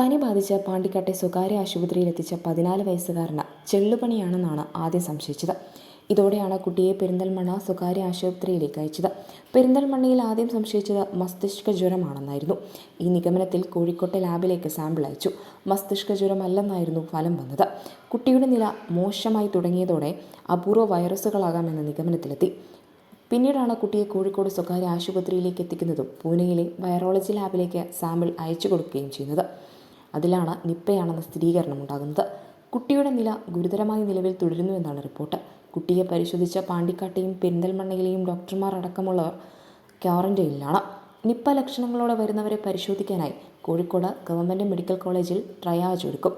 പനി ബാധിച്ച് പാണ്ടിക്കാട്ടെ സ്വകാര്യ ആശുപത്രിയിൽ എത്തിച്ച പതിനാല് വയസ്സുകാരന് ചെള്ളുപണിയാണെന്നാണ് ആദ്യം സംശയിച്ചത്. ഇതോടെയാണ് കുട്ടിയെ പെരിന്തൽമണ്ണ സ്വകാര്യ ആശുപത്രിയിലേക്ക് അയച്ചത്. പെരിന്തൽമണ്ണയിൽ ആദ്യം സംശയിച്ചത് മസ്തിഷ്ക ജ്വരമാണെന്നായിരുന്നു. ഈ നിഗമനത്തിൽ കോഴിക്കോട്ടെ ലാബിലേക്ക് സാമ്പിൾ അയച്ചു. മസ്തിഷ്ക ജ്വരമല്ലെന്നായിരുന്നു ഫലം വന്നത്. കുട്ടിയുടെ നില മോശമായി തുടങ്ങിയതോടെ അപൂർവ വൈറസുകളാകാമെന്ന നിഗമനത്തിലെത്തി. പിന്നീടാണ് കുട്ടിയെ കോഴിക്കോട് സ്വകാര്യ ആശുപത്രിയിലേക്ക് എത്തിക്കുന്നതും പൂനെയിലെ വൈറോളജി ലാബിലേക്ക് സാമ്പിൾ അയച്ചു കൊടുക്കുകയും ചെയ്യുന്നത്. അതിലാണ് നിപ്പയാണെന്ന സ്ഥിരീകരണം ഉണ്ടാകുന്നത് കുട്ടിയുടെ നില ഗുരുതരമായ നിലവിൽ തുടരുന്നുവെന്നാണ് റിപ്പോർട്ട്. കുട്ടിയെ പരിശോധിച്ച പാണ്ടിക്കാട്ടെയും പെരിന്തൽമണ്ണയിലെയും ഡോക്ടർമാർ അടക്കമുള്ളവർ ക്വാറന്റൈനിലാണ്. നിപ്പ ലക്ഷണങ്ങളോടെ വരുന്നവരെ പരിശോധിക്കാനായി കോഴിക്കോട് ഗവൺമെന്റ് മെഡിക്കൽ കോളേജിൽ ട്രയാജ് ഒരുക്കും.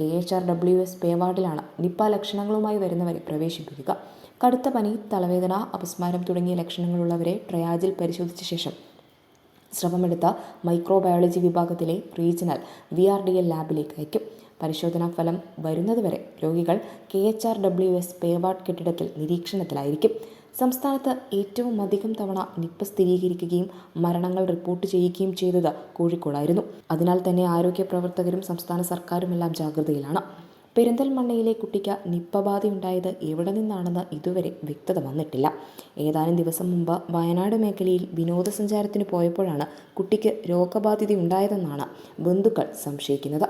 K H R W S പേവാർഡിലാണ് Nipah ലക്ഷണങ്ങളുമായി വരുന്നവരെ പ്രവേശിപ്പിക്കുക. കടുത്ത പനി തലവേദന അപസ്മാരം തുടങ്ങിയ ലക്ഷണങ്ങളുള്ളവരെ ട്രയാജിൽ പരിശോധിച്ച ശേഷം സ്രവമെടുത്ത മൈക്രോബയോളജി വിഭാഗത്തിലെ regional V R D L ലാബിലേക്ക് അയക്കും. പരിശോധനാ ഫലം വരുന്നതുവരെ രോഗികൾ K H R W S pay ward കെട്ടിടത്തിൽ നിരീക്ഷണത്തിലായിരിക്കും. സംസ്ഥാനത്ത് ഏറ്റവും അധികം തവണ നിപ്പ സ്ഥിരീകരിക്കുകയും മരണങ്ങൾ റിപ്പോർട്ട് ചെയ്യുകയും ചെയ്തത് കോഴിക്കോടായിരുന്നു. അതിനാൽ തന്നെ ആരോഗ്യ പ്രവർത്തകരും സംസ്ഥാന സർക്കാരുമെല്ലാം ജാഗ്രതയിലാണ്. പെരിന്തൽമണ്ണയിലെ കുട്ടിക്ക് നിപ്പ ബാധയുണ്ടായത് എവിടെ നിന്നാണെന്ന് ഇതുവരെ വ്യക്തത വന്നിട്ടില്ല. ഏതാനും ദിവസം മുമ്പ് വയനാട് മേഖലയിൽ വിനോദസഞ്ചാരത്തിന് പോയപ്പോഴാണ് കുട്ടിക്ക് രോഗബാധിതയുണ്ടായതെന്നാണ് ബന്ധുക്കൾ സംശയിക്കുന്നത്.